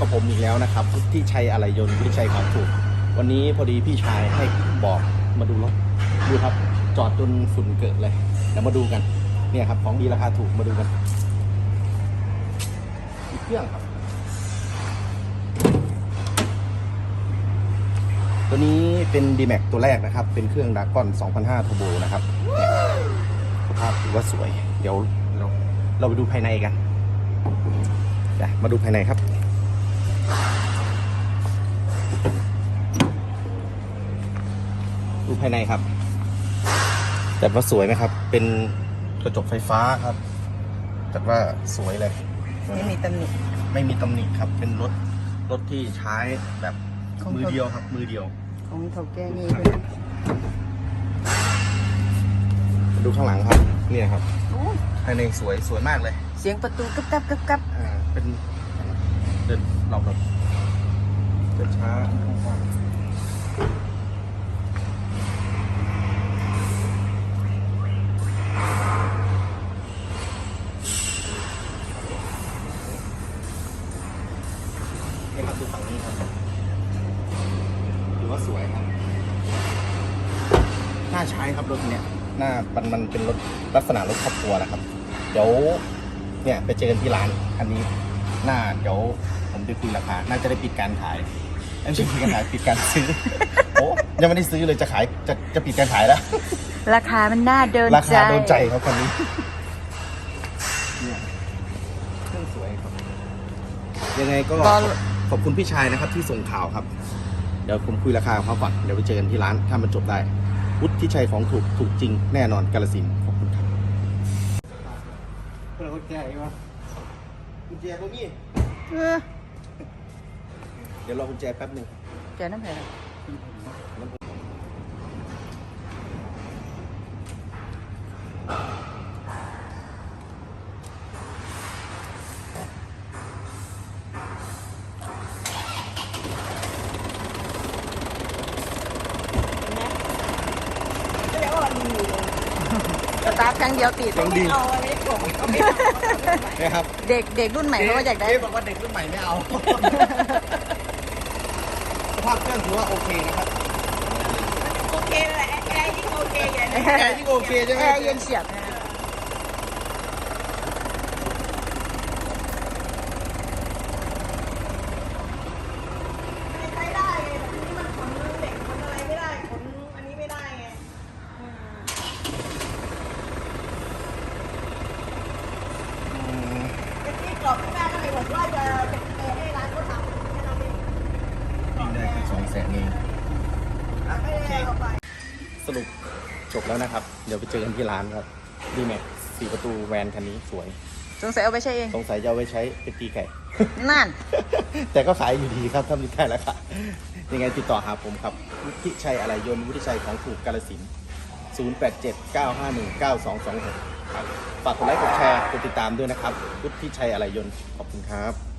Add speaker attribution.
Speaker 1: กับผมอีกแล้วนะครับที่ชัยอะไรยนต์ที่ชัยของถูก วันนี้พอดีพี่ชายให้บอกมาดูรถดูครับ จอดจนฝุ่นเกิดเลยเดี๋ยวมาดูกันเนี่ยครับ ของดีราคาถูกมาดูกันมีเครื่องครับ ตัวนี้เป็น d m a x ตัวแรกนะครับ เป็นเครื่องดากอน2005 Turbo นะครับสภาพถือว่าสวย เดี๋ยวเราเราไปดูภายในกันมาดูภายในครับ ดูภายในครับจัดว่าสวยไหมครับ เป็นกระจกไฟฟ้าครับจัดว่าสวยเลย
Speaker 2: ไม่มีตำหนิ
Speaker 1: ไม่มีตำหนิครับ เป็นรถรถที่ใช้แบบ
Speaker 2: ของ
Speaker 1: มือเดียวครับ มือเดียว
Speaker 2: ของเถาแก่นี่ด้วยนะ
Speaker 1: ดูข้างหลังครับ เนี่ยครับ
Speaker 2: โอ้ย
Speaker 1: ภายในสวยสวยมากเลย
Speaker 2: เสียงประตูกับกับกับกับ
Speaker 1: อ่าเป็น เดินเราแบบเดินช้าข้างๆนี่ครับดูฝั่งนี้ครับถือว่าสวยครับ น่าใช้ครับรถเนี้ยน่ามันมันเป็นรถลักษณะรถครอบครัวนะครับ เดี๋ยวเนี่ยไปเจอกันที่ร้านคันนี้ น่าเดี๋ยวผมจะคุยราคา น่าจะได้ปิดการขายเอ้ยไม่ใช่ปิดการขายปิดการซื้อ โอ้ยังไม่ได้ซื้อเลยจะขายจะจะปิดการขายแล้ว
Speaker 2: ราคามันน่าเดิน
Speaker 1: ราคาโดนใจครับคันนี้เนี่ยเครื่องสวยครับยังไงก็
Speaker 2: ก็
Speaker 1: ขอบคุณพี่ชายนะครับที่ส่งข่าวครับ เดี๋ยวผมคุยราคาของเขาก่อนเดี๋ยวไปเจอกันที่ร้านถ้ามันจบได้ วุฒิชัยของถูกถูกจริงแน่นอนกาลสินธุ์ขอบคุณครับ เพื่อนกุญแจอีกวะ กุญแจตรงนี้
Speaker 2: เออ
Speaker 1: เดี๋ยวรอกุญแจแป๊บหนึ่ง
Speaker 2: แกน้ำแข็งส ตาร์ทครั้งเดียวติด
Speaker 1: เสียงดี
Speaker 2: เอาอะไรผม
Speaker 1: นะครับ
Speaker 2: เด็กเด็กรุ่นใหม่เขาก็อยากได้
Speaker 1: เจ๊บอกว่าเด็กรุ่นใหม่ไม่เอา สภาพเครื่องถือว่าโอเคนะครับ
Speaker 3: โอเคเลยแอร์ยิ่งโอเคใหญ่เลย
Speaker 1: แอร์ที่โอเคใช่ไหม
Speaker 2: แอร์เย็นเฉียบนะ
Speaker 3: ใช้ได้ไงแต่ทีนี้มันขนเหล็กขนอะไรไม่ได้ขนอันนี้ไม่ได้ไงอืม
Speaker 1: อืม
Speaker 3: เมื่อกี้กรอบข้างหน้าก็เลยบอกว่าจะเปิดให้ร้านเขาทำแค่นั้นเอง
Speaker 1: วิ่งได้แค่สองแสนเองอะ
Speaker 3: ไม่
Speaker 1: โอเค
Speaker 3: ได้เอาไป
Speaker 1: สรุปจบแล้วนะครับ เดี๋ยวไปเจอกันที่ร้านครับดีแม็กสี่ประตูแวนคันนี้สวย
Speaker 2: สงสัยเอาไปใช้เอง
Speaker 1: สงสัยจะเอาไว้ใช้เป็นตีไก่
Speaker 2: นั่น
Speaker 1: แต่ก็ขายอยู่ดีครับถ้ามีได้แล้วค่ะยังไงติดต่อหาผมครับวุฒิชัยอะไรยนต์วุฒิชัยของถูกกาลสินธุ์087 951 9226ครับ ฝากกดไลค์กดแชร์กดติดตามด้วยนะครับวุฒิชัยอะไรยนต์ขอบคุณครับ